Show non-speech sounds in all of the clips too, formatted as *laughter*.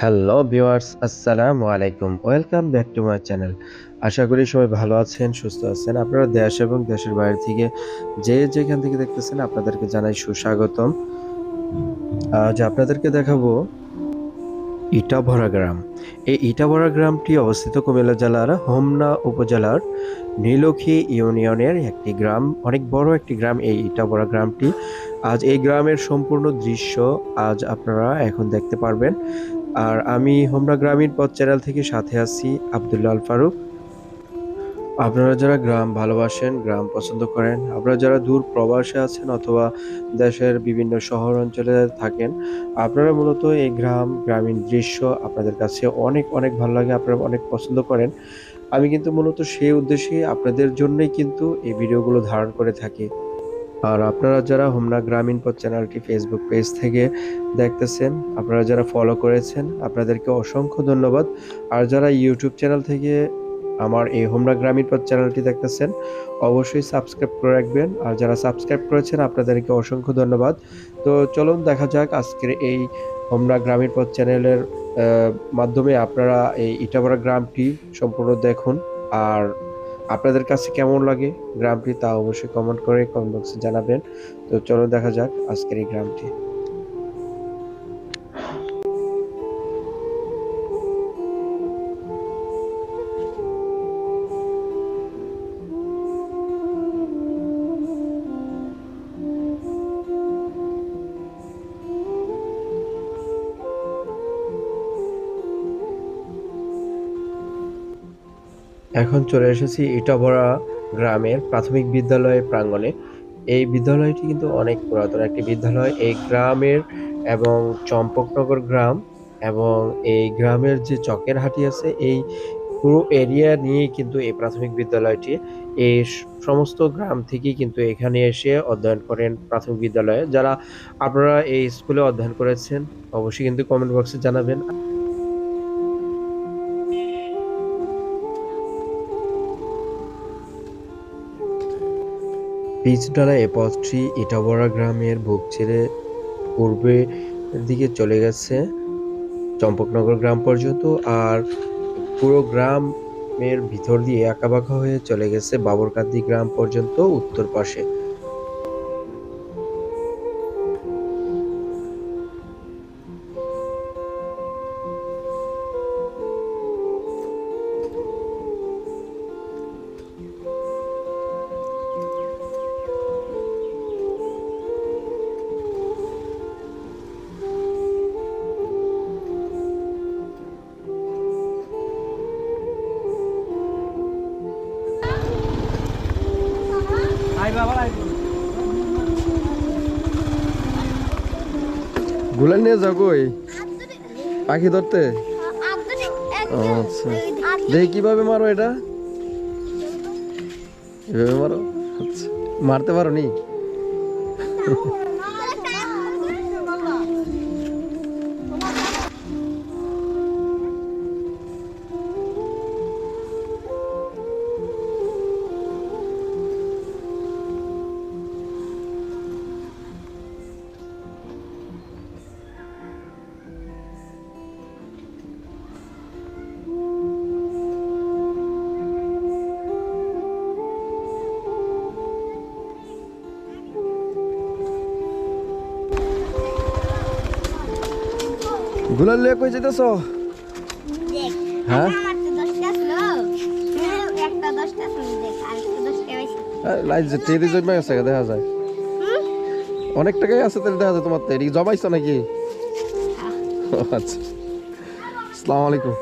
Hello viewers, আসসালামু আলাইকুম। Welcome back to my channel. আশা করি সবাই ভালো আছেন, সুস্থ আছেন। আপনারা দেশ এবং দেশের বাইরে থেকে যে যেখান থেকে দেখতেছেন, আপনাদেরকে জানাই সুস্বাগতম। আজ আপনাদেরকে দেখাবো ইটাভরা গ্রাম। এই ইটাভরা গ্রামটি অবস্থিত কুমিল্লা জেলার হোমনা উপজেলার নীলক্ষী ইউনিয়নের একটি গ্রাম। অনেক বড় একটি গ্রাম এই ইটাভরা গ্রামটি। আজ এই গ্রামের সম্পূর্ণ দৃশ্য আজ আপনারা এখন দেখতে পারবেন। আর আমি হোমরা গ্রামীণ পথ চ্যানেল থেকে সাথে আছি আবদুল্লাহ আল ফারুক। আপনারা যারা গ্রাম ভালোবাসেন, গ্রাম পছন্দ করেন, আপনারা যারা দূর প্রবাসে আছেন অথবা দেশের বিভিন্ন শহর অঞ্চলে থাকেন, আপনারা মূলত এই গ্রাম গ্রামীণ দৃশ্য আপনাদের কাছে অনেক অনেক ভালো লাগে, আপনারা অনেক পছন্দ করেন। আমি কিন্তু মূলত সেই উদ্দেশ্যে আপনাদের জন্যই কিন্তু এই ভিডিওগুলো ধারণ করে থাকি। আর আপনারা যারা হোমনা গ্রামীণ পথ চ্যানেলটি ফেসবুক পেজ থেকে দেখতেছেন, আপনারা যারা ফলো করেছেন, আপনাদেরকে অসংখ্য ধন্যবাদ। আর যারা ইউটিউব চ্যানেল থেকে আমার এই হোমনা গ্রামীণ পথ চ্যানেলটি দেখতেছেন, অবশ্যই সাবস্ক্রাইব করে রাখবেন। আর যারা সাবস্ক্রাইব করেছেন, আপনাদেরকে অসংখ্য ধন্যবাদ। তো চলুন দেখা যাক আজকের এই হোমনা গ্রামীণ পথ চ্যানেলের মাধ্যমে আপনারা এই ইটাবরা গ্রামটি সম্পূর্ণ দেখুন। আর আপনাদের কাছে কেমন লাগে গ্রামটি তা অবশ্যই কমেন্ট করে কমেন্ট বক্সে জানাবেন। তো চলো দেখা যাক আজকের এই গ্রামটি। এখন চলে এসেছি ইটাভরা গ্রামের প্রাথমিক বিদ্যালয়ের প্রাঙ্গণে। এই বিদ্যালয়টি কিন্তু অনেক পুরাতন একটি বিদ্যালয়। এই গ্রামের এবং চম্পকনগর গ্রাম এবং এই গ্রামের যে চকের হাটি আছে, এই পুরো এরিয়া নিয়ে কিন্তু এই প্রাথমিক বিদ্যালয়টি। এই সমস্ত গ্রাম থেকেই কিন্তু এখানে এসে অধ্যয়ন করেন প্রাথমিক বিদ্যালয়ে। যারা আপনারা এই স্কুলে অধ্যয়ন করেছেন, অবশ্যই কিন্তু কমেন্ট বক্সে জানাবেন। পিচডালা এ পথটি ইটাবড়া গ্রামের বুক ছেড়ে পূর্বে দিকে চলে গেছে, চম্পকনগর গ্রাম পর্যন্ত, আর পুরো গ্রামের ভিতর দিয়ে আঁকাবাঁকা হয়ে চলে গেছে বাবরকান্দি গ্রাম পর্যন্ত উত্তর পাশে। যাও কই? পাখি ধরতে? আচ্ছা। দেখি কীভাবে মারো এটা। এভাবে মারো? আচ্ছা। মারতে পারো নি? লিয়ে কই যেতেছ? হ্যাঁ? লাইট যে টেরি জমা আছে দেখা যায়। অনেক টাকাই আছে তাহলে দেখা যায় তোমার তো। এদিকে জমাইছো নাকি? *laughs* আচ্ছা। আসসালামু আলাইকুম।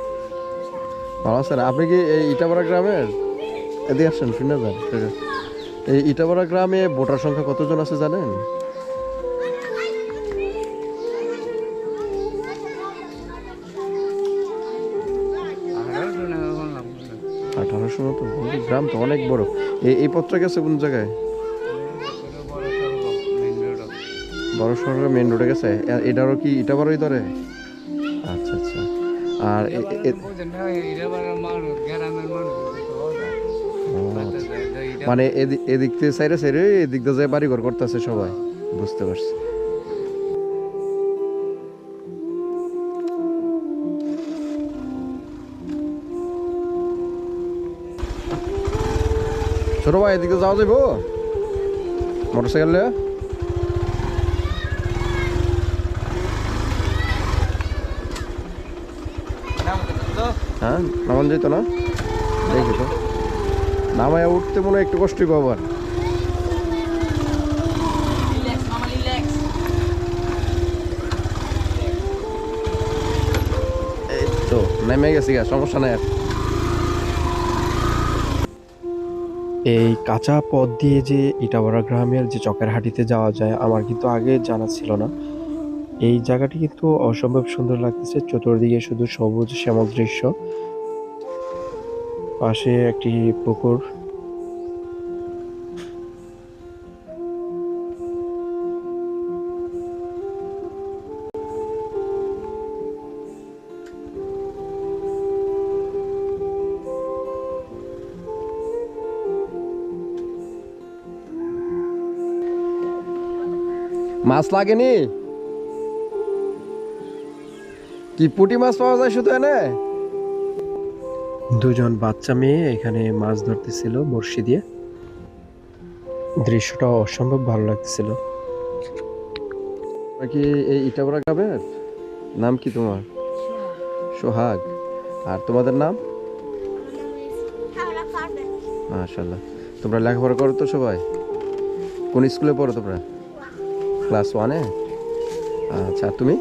ভালো আছেন? আপনি কি এই ইটাপাড়া গ্রামের? এদিকে আসছেন শুনে যান। এই ইটাপাড়া গ্রামে ভোটার সংখ্যা কতজন আছে জানেন? মতো কিন্তু গ্রাম তো অনেক বড়। এই পথটা গেছে কোন জায়গায়? বড় শহরের মেন রোডে গেছে। এটারও কি এটা বড়ই ধরে? আচ্ছা আচ্ছা। আর আচ্ছা। মানে এদি- এদিক থেকে সাইডে সাইডে, এদিক দিয়ে যায় বাড়ি ঘর করতেছে সবাই, বুঝতে পারছি। ছোট ভাই, এদিকে যাওয়া যাইব মোটরসাইকেল নিয়ে? হ্যাঁ নামান যেত না দেখি তো নামায় উঠতে মনে একটু কষ্টই পাবো আর. এই তো, নেমে গেছি সমস্যা নাই আর এই কাঁচা পথ দিয়ে যে ইটাবড়া গ্রামের যে চকের হাটিতে যাওয়া যায়, আমার কিন্তু আগে জানা ছিল না। এই জায়গাটি কিন্তু অসম্ভব সুন্দর লাগতেছে, চতুর্দিকে শুধু সবুজ শ্যামল দৃশ্য। পাশে একটি পুকুর মাছ লাগেনি? কি পুঁটি মাছ পাওয়া যায় শুধু এনে? দুজন বাচ্চা মেয়ে এখানে মাছ ধরতেছিল বড়শি দিয়ে। দৃশ্যটা অসম্ভব ভালো লাগতেছিল। কি এই ইটা ইটাবড়া গ্রামের? নাম কি তোমার? সোহাগ। আর তোমাদের নাম? মাশাল্লাহ তোমরা লেখাপড়া করো তো সবাই? কোন স্কুলে পড়ো তোমরা? ক্লাস ওয়ানে? আচ্ছা তুমি?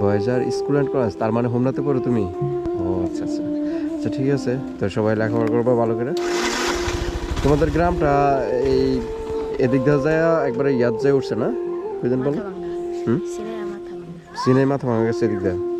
বয়েজার স্কুল অ্যান্ড কলেজ। তার মানে হোমনাতে পড়ো তুমি? ও আচ্ছা আচ্ছা। আচ্ছা ঠিক আছে। তো সবাই লেখাপড়া করব ভালো করে। তোমাদের গ্রামটা এই এদিক দিয়ে যায় একবারে ইয়াদ যায় উঠছে না? বুঝলেন বলো। হুম? সিনেমা মাথা ভাঙা গেছে এদিক দিয়ে?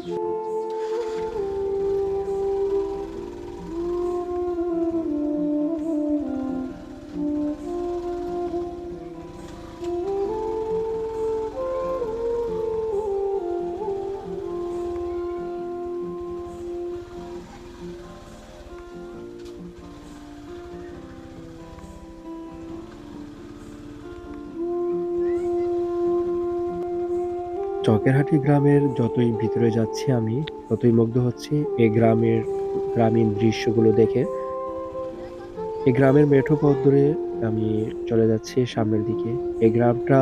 চকেরহাটি গ্রামের যতই ভিতরে যাচ্ছি আমি, ততই মুগ্ধ হচ্ছি এই গ্রামের গ্রামীণ দৃশ্যগুলো দেখে। এই গ্রামের মেঠো পথ ধরে আমি চলে যাচ্ছি সামনের দিকে। এই গ্রামটা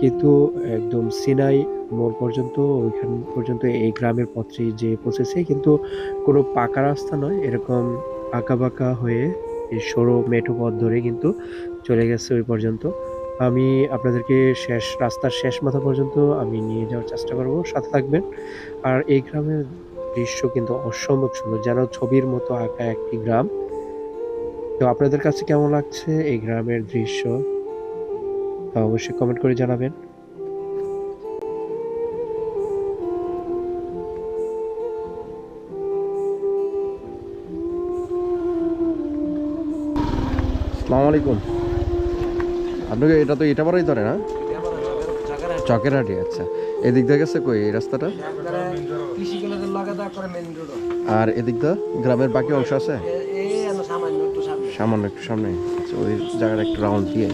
কিন্তু একদম সিনাই মোড় পর্যন্ত, ওইখান পর্যন্ত এই গ্রামের পথটি যে পৌঁছেছে, কিন্তু কোনো পাকা রাস্তা নয়, এরকম আঁকা বাঁকা হয়ে এই সরু মেঠো পথ ধরে কিন্তু চলে গেছে ওই পর্যন্ত। আমি আপনাদেরকে শেষ, রাস্তার শেষ মাথা পর্যন্ত আমি নিয়ে যাওয়ার চেষ্টা করব। সাথে থাকবেন। আর এই গ্রামের দৃশ্য কিন্তু অসম্ভব সুন্দর। যেন ছবির মতো আঁকা একটি গ্রাম। তো আপনাদের কাছে কেমন লাগছে এই গ্রামের দৃশ্য? তা অবশ্যই কমেন্ট করে জানাবেন। আসসালামু আলাইকুম। আপনাকে এটা তো এটা বারাই ধরে না? চকের হাটি আচ্ছা। এদিক দিয়ে গেছে কই এই রাস্তাটা? আর এদিক দিয়ে গ্রামের বাকি অংশ আছে? সামান্য একটু সামনে। আচ্ছা ওই জায়গাটা একটু রাউন্ড দিয়ে।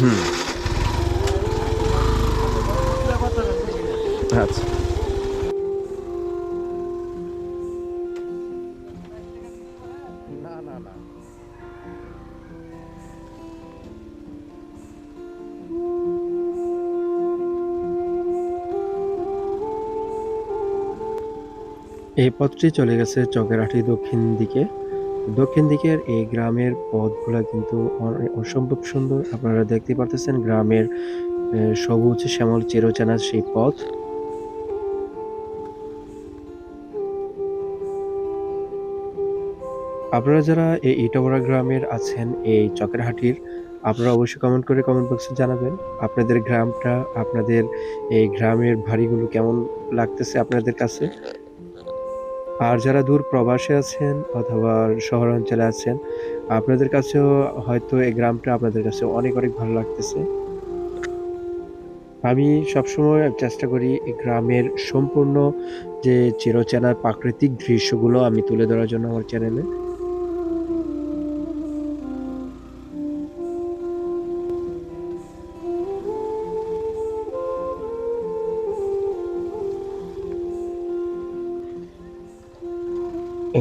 হুম। আচ্ছা। এই পথটি চলে গেছে চকেরাঠি দক্ষিণ দিকে। দক্ষিণ দিকের এই গ্রামের পথগুলো কিন্তু অসম্ভব সুন্দর। আপনারা দেখতে পারতেছেন গ্রামের সবুজ শ্যামল চিরচেনা সেই পথ। আপনারা যারা এই ইটাবড়া গ্রামের আছেন, এই চকেরহাটির, আপনারা অবশ্যই কমেন্ট করে কমেন্ট বক্সে জানাবেন আপনাদের গ্রামটা, আপনাদের এই গ্রামের বাড়িগুলো কেমন লাগতেছে আপনাদের কাছে। আর যারা দূর প্রবাসে আছেন অথবা শহরাঞ্চলে আছেন, আপনাদের কাছেও হয়তো এই গ্রামটা আপনাদের কাছে অনেক অনেক ভালো লাগতেছে। আমি সবসময় চেষ্টা করি এই গ্রামের সম্পূর্ণ যে চিরচেনার প্রাকৃতিক দৃশ্যগুলো আমি তুলে ধরার জন্য আমার চ্যানেলে।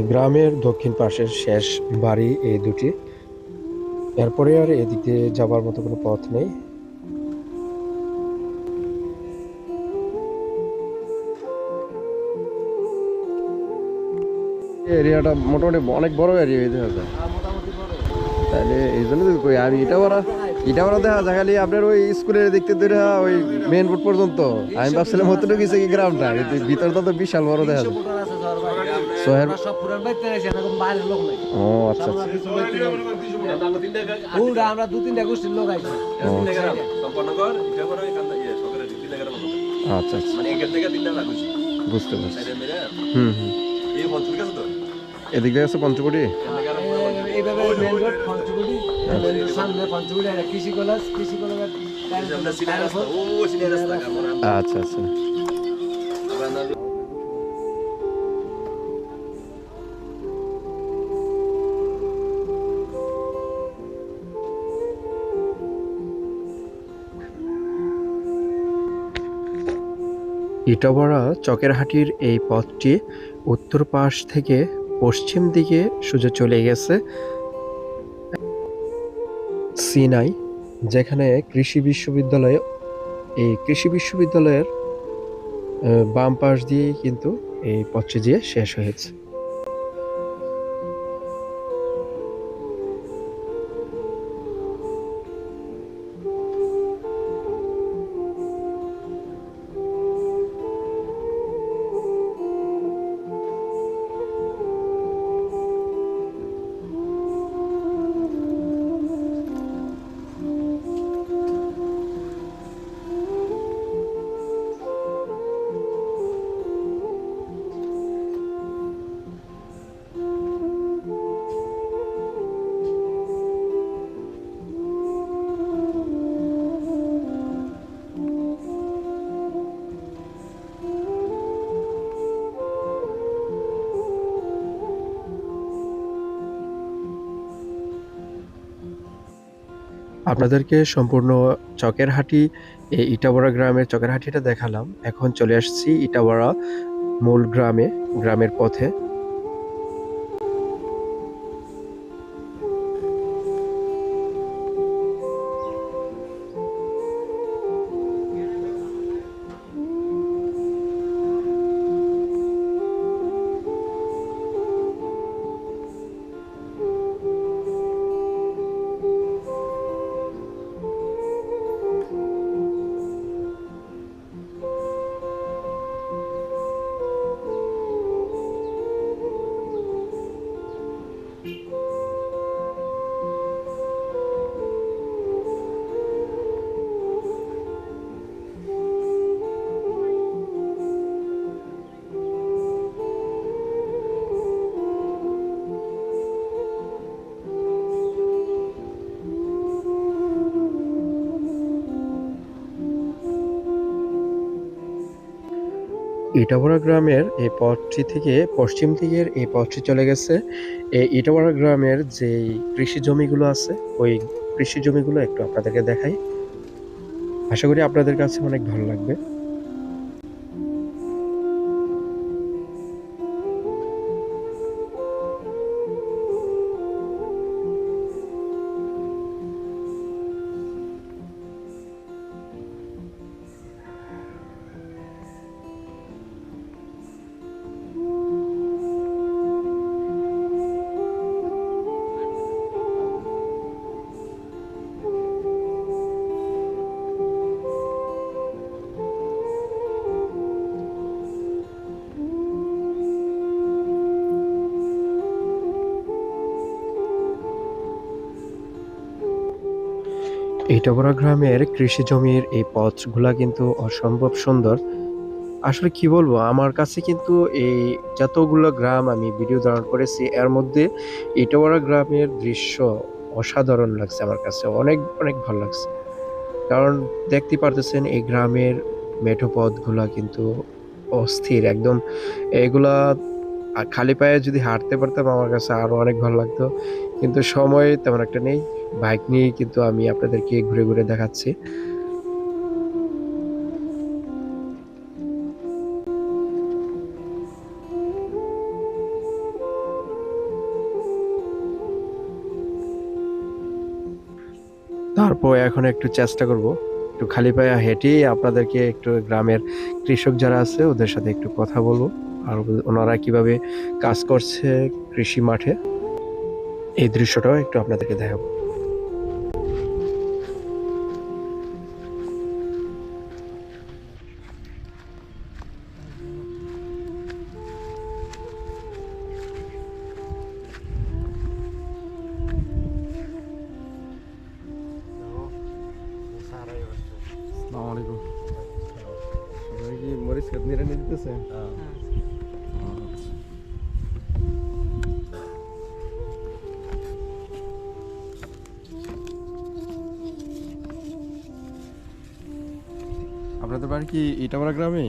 গ্রামের দক্ষিণ পাশের শেষ বাড়ি এই দুটি। এরপরে আর এদিকে যাবার মতো কোনো পথ নেই। এরিয়াটা মোটামুটি অনেক বড় এরিয়া দেখা যায় তাহলে এই জন্য কই, আমি এটা বড় এটা বড় দেখা যায়, খালি আপনার ওই স্কুলের দেখতে ধরে ওই মেন রোড পর্যন্ত। আমি ভাবছিলাম হতটুকু গেছে কি গ্রামটা ভিতরটা তো বিশাল বড় দেখা যায়। সব পুরান এরকম বাইরের লোক নাই। ও আচ্ছা আচ্ছা। আমরা দু তিনটা গোষ্ঠীর লোক আইছি। সম্পন্নগর ইটাগর এখান ইয়ে মতো। আচ্ছা আচ্ছা। মানে এখান থেকে তিনটা লাখ হয়েছে বুঝতে পারছি। হুম হুম। এই আছে তো? এদিক দিয়ে এইভাবে মেন রোড পঞ্চবটি সামনে আর কৃষি কলেজ কৃষি আমরা আচ্ছা আচ্ছা। ইটাবড়া চকেরহাটির এই পথটি উত্তর পাশ থেকে পশ্চিম দিকে সোজা চলে গেছে সিনাই, যেখানে কৃষি বিশ্ববিদ্যালয়ে, এই কৃষি বিশ্ববিদ্যালয়ের বাম পাশ দিয়েই কিন্তু এই পথটি দিয়ে শেষ হয়েছে। আপনাদেরকে সম্পূর্ণ চকেরহাটি এই ইটাবড়া গ্রামের চকেরহাটিটা দেখালাম। এখন চলে আসছি ইটাবড়া মূল গ্রামে, গ্রামের পথে। ইটাবড়া গ্রামের এই পথটি থেকে, পশ্চিম দিকের এই পথটি চলে গেছে। এই ইটাবড়া গ্রামের যে কৃষি জমিগুলো আছে, ওই কৃষি জমিগুলো একটু আপনাদেরকে দেখাই। আশা করি আপনাদের কাছে অনেক ভালো লাগবে। ইটাবড়া গ্রামের কৃষি জমির এই পথগুলা কিন্তু অসম্ভব সুন্দর। আসলে কি বলব, আমার কাছে কিন্তু এই যতগুলো গ্রাম আমি ভিডিও ধারণ করেছি, এর মধ্যে ইটাবড়া গ্রামের দৃশ্য অসাধারণ লাগছে আমার কাছে, অনেক অনেক ভালো লাগছে। কারণ দেখতে পারতেছেন এই গ্রামের মেঠো পথগুলা কিন্তু অস্থির, একদম এগুলা খালি পায়ে যদি হাঁটতে পারতাম আমার কাছে আরও অনেক ভালো লাগতো। কিন্তু সময় তেমন একটা নেই। বাইক নিয়ে কিন্তু আমি আপনাদেরকে ঘুরে ঘুরে দেখাচ্ছি। তারপর এখন একটু চেষ্টা করব, একটু খালি পায়ে হেঁটেই আপনাদেরকে একটু গ্রামের কৃষক যারা আছে, ওদের সাথে একটু কথা বলব। আর ওনারা কীভাবে কাজ করছে কৃষি মাঠে, এই দৃশ্যটাও একটু আপনাদেরকে দেখাবো। আপনাদের বাড়ি কি ইটাবাড়া গ্রামে?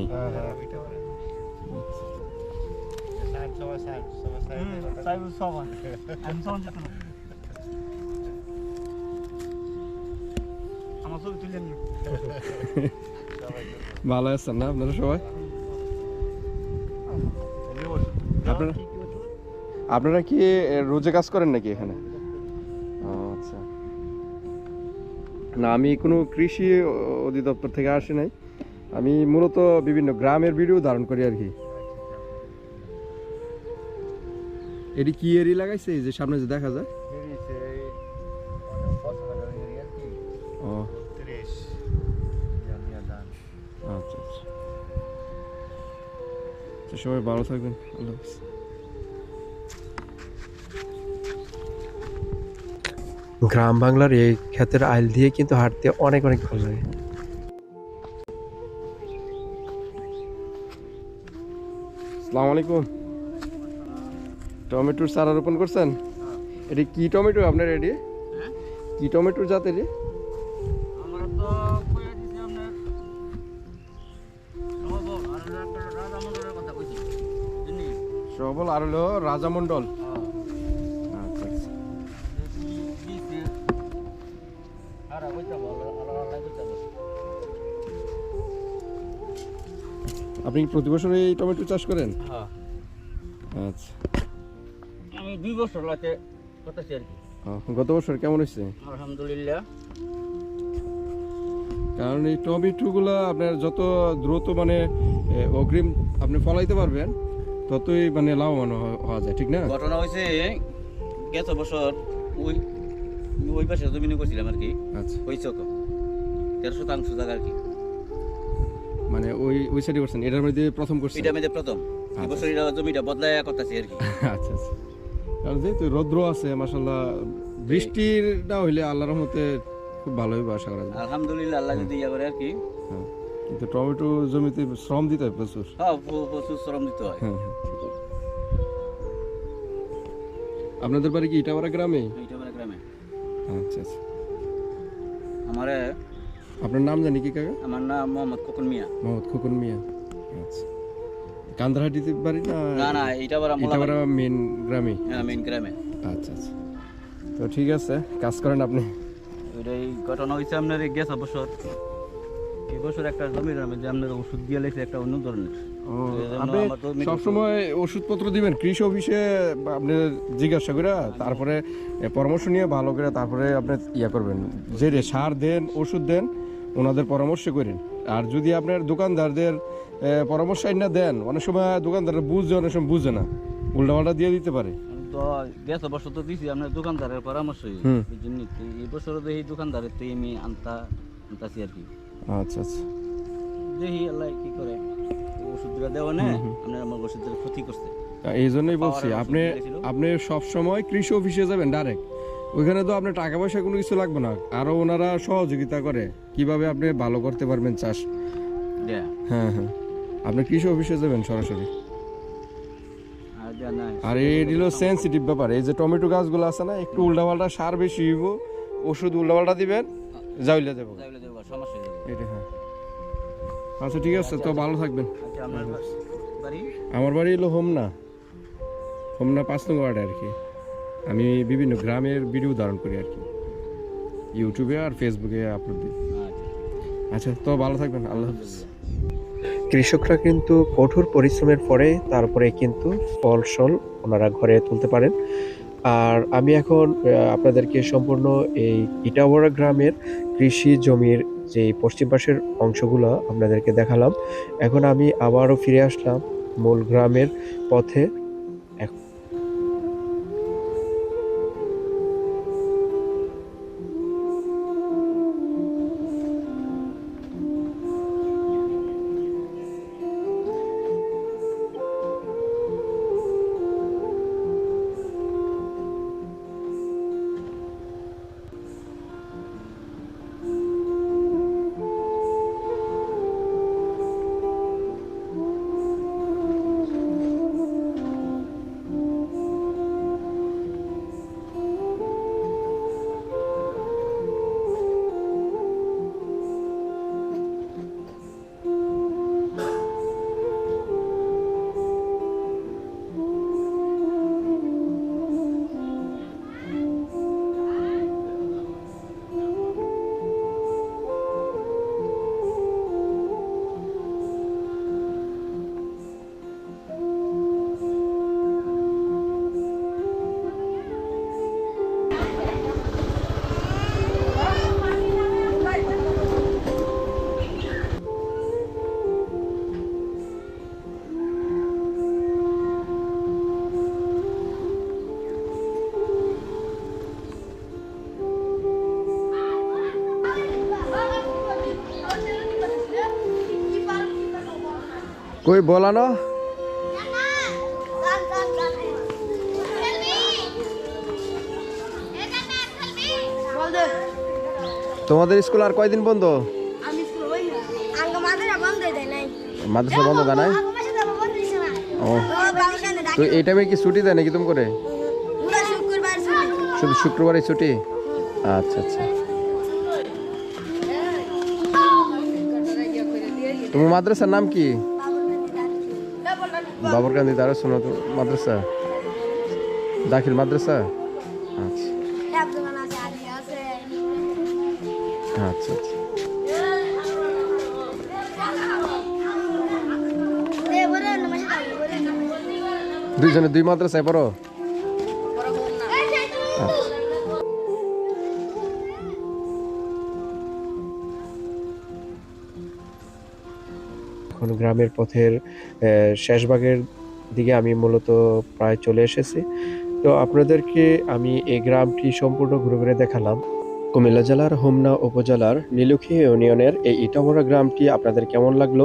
ভালো আছেন না আপনারা সবাই? আপনারা? আপনারা কি রোজে কাজ করেন নাকি এখানে? আচ্ছা। না আমি কোনো কৃষি অধিদপ্তর থেকে আসি নাই। আমি মূলত বিভিন্ন গ্রামের ভিডিও ধারণ করি আর কি। এটি কি এরি লাগাইছে? এই যে সামনে যে দেখা যায়। ও। সবাই ভালো থাকবেন। আল্লাহ গ্রাম বাংলার এই ক্ষেতের আইল দিয়ে কিন্তু হাঁটতে অনেক অনেক ভালো লাগে। আসসালামু আলাইকুম। টমেটোর চারা রোপণ করছেন? এটি কি টমেটো আপনার এটি? কি টমেটোর জাত সবল আর হলো রাজামণ্ডল আচ্ছা আচ্ছা। আপনি প্রতি বছর এই টমেটো চাষ করেন? হ্যাঁ। আচ্ছা। আমি দুই বছর লাগে করতেছি আর কি। গত বছর কেমন হয়েছে? আলহামদুলিল্লাহ। কারণ এই টমেটোগুলো আপনার যত দ্রুত মানে অগ্রিম আপনি ফলাইতে পারবেন ততই মানে লাভবান হওয়া যায় ঠিক না? ঘটনা হয়েছে গেছ বছর ওই ওই পাশে জমিনে করছিলাম আর কি। আচ্ছা। ওই চক তেরো শতাংশ জায়গা আর কি। মানে ওই ওই সাইডে করছেন এটার মধ্যে প্রথম করছেন? এটা মেয়েদের প্রথম। এই বছর এটা জমিটা বদলায় করতেছি আর কি। আচ্ছা আচ্ছা। কারণ যেহেতু রৌদ্র আছে মাসাল্লাহ বৃষ্টির না হইলে আল্লাহর রহমতে খুব ভালোই বা আশা করা যায়। আলহামদুলিল্লাহ আল্লাহ যদি ইয়া করে আর কি। হ্যাঁ। কিন্তু টমেটো জমিতে শ্রম দিতে হয় প্রচুর। হ্যাঁ প্রচুর শ্রম দিতে হয়। হ্যাঁ হ্যাঁ। আপনাদের বাড়ি কি ইটাবাড়া গ্রামে? এইটা গ্রামে। আচ্ছা আচ্ছা। আমার আপনার নাম জানি কি কাকা? আমার নাম মোহাম্মদ খোকন মিয়া। মোহাম্মদ খোকন মিয়া। আচ্ছা। কান্দাহাটিতে বাড়ি না? না না এইটা আবার ইটাবাড়া মেন গ্রামে? হ্যাঁ মেইন গ্রামে। আচ্ছা আচ্ছা। তো ঠিক আছে কাজ করেন আপনি। ওইটাই ঘটনা হয়েছে আপনার গেছে বছর। এই বছর একটা জমির মধ্যে আপনার ওষুধ দিয়ে লেগেছে একটা অন্য ধরনের। আপনি সবসময় ওষুধপত্র দিবেন কৃষি অফিসে আপনি জিজ্ঞাসা করে তারপরে পরামর্শ নিয়ে ভালো করে তারপরে আপনি ইয়া করবেন। যে রে সার দেন ওষুধ দেন ওনাদের পরামর্শ করেন। আর যদি আপনার দোকানদারদের পরামর্শ না দেন অনেক সময় দোকানদাররা বুঝে অনেক সময় বুঝে না। উল্টাপাল্টা দিয়ে দিতে পারে। আমি তো গেছে বছর তো দিছি আপনার দোকানদারের পরামর্শই। এই বছর তো এই দোকানদারের তো আমি আনতা আনতাছি আর কি। আচ্ছা আচ্ছা। দেখি আল্লাহ কি করে ওষুধটা দেওয়া না আপনার আমার ওষুধের ক্ষতি করছে। এই জন্যই বলছি আপনি আপনি সব সময় কৃষি অফিসে যাবেন ডাইরেক্ট ওইখানে তো আপনার টাকা পয়সা কোনো কিছু লাগবে না আরও ওনারা সহযোগিতা করে কীভাবে আপনি ভালো করতে পারবেন চাষ। হ্যাঁ হ্যাঁ। আপনি কৃষি অফিসে যাবেন সরাসরি। আর এই হলো সেন্সিটিভ ব্যাপার এই যে টমেটো গাছগুলো আছে না একটু উল্টাপাল্টা সার বেশি হইব ওষুধ উল্টাপাল্টা দিবেন যাইলে সমস্যা হয়ে যাবে। এটা হ্যাঁ। আচ্ছা ঠিক আছে তো ভালো থাকবেন। আচ্ছা বাড়ি? আমার বাড়ি হলো হোমনা। হোমনা পাঁচ নম্বর ওয়ার্ডে আর কি। আমি বিভিন্ন গ্রামের ভিডিও ধারণ করি আর কি। ইউটিউবে আর ফেসবুকে আপলোড দিই। আচ্ছা। আচ্ছা তো ভালো থাকবেন আল্লাহ হাফিজ। কৃষকরা কিন্তু কঠোর পরিশ্রমের পরে তারপরে কিন্তু ফল সল ওনারা ঘরে তুলতে পারেন। আর আমি এখন আপনাদেরকে সম্পূর্ণ এই ইটাওয়ারা গ্রামের কৃষি জমির যে পশ্চিম পাশের অংশগুলো আপনাদেরকে দেখালাম। এখন আমি আবারও ফিরে আসলাম মূল গ্রামের পথে। কই বলা না? তোমাদের স্কুল আর কয়দিন বন্ধ? মাদ্রাসা বন্ধ দেয় নাই? ও তো এই টাইমে কি ছুটি দেয় নাকি তুমি করে? শুক্রবার শুধু শুক্রবারই ছুটি? আচ্ছা আচ্ছা। তোমার মাদ্রাসার নাম কি? বাবরকান্দি দারুস সুন্নাত মাদ্রাসা? দাখিল মাদ্রাসা? আচ্ছা। আচ্ছা আচ্ছা। দুইজনে দুই মাদ্রাসায় পড়ো? গ্রামের পথের আহ, শেষ ভাগের দিকে আমি মূলত প্রায় চলে এসেছি। তো আপনাদেরকে আমি এই গ্রামটি সম্পূর্ণ ঘুরে ঘুরে দেখালাম। কুমিল্লা জেলার হোমনা উপজেলার নীলুখি ইউনিয়নের এই ইটামরা গ্রামটি আপনাদের কেমন লাগল?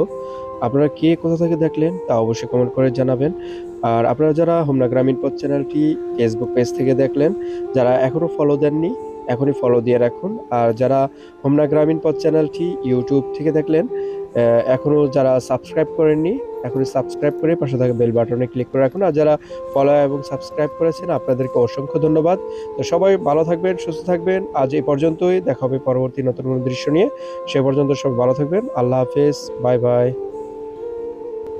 আপনারা কে কোথা থেকে দেখলেন তা অবশ্যই কমেন্ট করে জানাবেন। আর আপনারা যারা হোমনা গ্রামীণ পথ চ্যানেলটি ফেসবুক পেজ থেকে দেখলেন যারা এখনও ফলো দেননি এখনই ফলো দিয়ে রাখুন। আর যারা হোমনা গ্রামীণ পথ চ্যানেলটি ইউটিউব থেকে দেখলেন আহ, এখনও যারা সাবস্ক্রাইব করেননি এখনই সাবস্ক্রাইব করে পাশে থাকা বেল বাটনে ক্লিক করে রাখুন। আর যারা ফলো এবং সাবস্ক্রাইব করেছেন আপনাদেরকে অসংখ্য ধন্যবাদ। তো সবাই ভালো থাকবেন সুস্থ থাকবেন। আজ এই পর্যন্তই। দেখা হবে পরবর্তী নতুন কোনো দৃশ্য নিয়ে। সে পর্যন্ত সবাই ভালো থাকবেন। আল্লাহ হাফেজ। Bye bye.